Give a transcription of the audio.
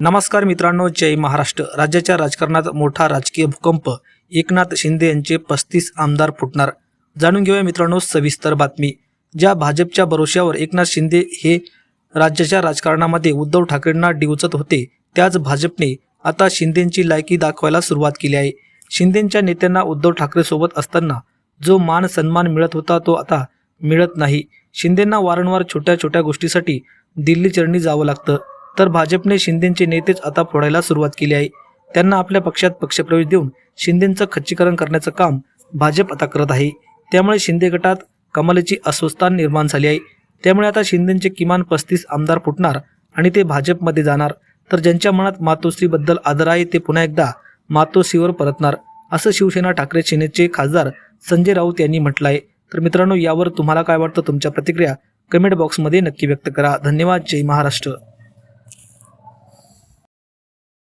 नमस्कार मित्रांनो जय महाराष्ट्र. राज्याच्या राजकारणात मोठा राजकीय भूकंप. एकनाथ शिंदे यांचे पस्तीस आमदार फुटणार. जाणून घेऊया मित्रांनो सविस्तर बातमी. ज्या भाजपच्या भरोश्यावर एकनाथ शिंदे हे राज्याच्या राजकारणामध्ये उद्धव ठाकरेंना डिवचत होते त्याच भाजपने आता शिंदेंची लायकी दाखवायला सुरुवात केली आहे. शिंदेंच्या नेत्यांना उद्धव ठाकरेसोबत असताना जो मान सन्मान मिळत होता तो आता मिळत नाही. शिंदेंना वारंवार छोट्या छोट्या गोष्टीसाठी दिल्ली चरणी जावं लागतं. तर भाजपने शिंदेचे नेतेच आता फोडायला सुरुवात केली आहे. त्यांना आपल्या पक्षात पक्षप्रवेश देऊन शिंदेचं खच्चीकरण करण्याचं काम भाजप आता करत आहे. त्यामुळे शिंदे गटात कमलेची अस्वस्थता निर्माण झाली आहे. त्यामुळे आता शिंदेचे किमान पस्तीस आमदार फुटणार आणि ते भाजपमध्ये जाणार. तर ज्यांच्या मनात मातोश्रीबद्दल आदर आहे ते पुन्हा एकदा मातोश्रीवर परतणार असं शिवसेना ठाकरे सेनेचे खासदार संजय राऊत यांनी म्हटलं आहे तर मित्रांनो यावर तुम्हाला काय वाटतं? तुमच्या प्रतिक्रिया कमेंट बॉक्समध्ये नक्की व्यक्त करा. धन्यवाद. जय महाराष्ट्र.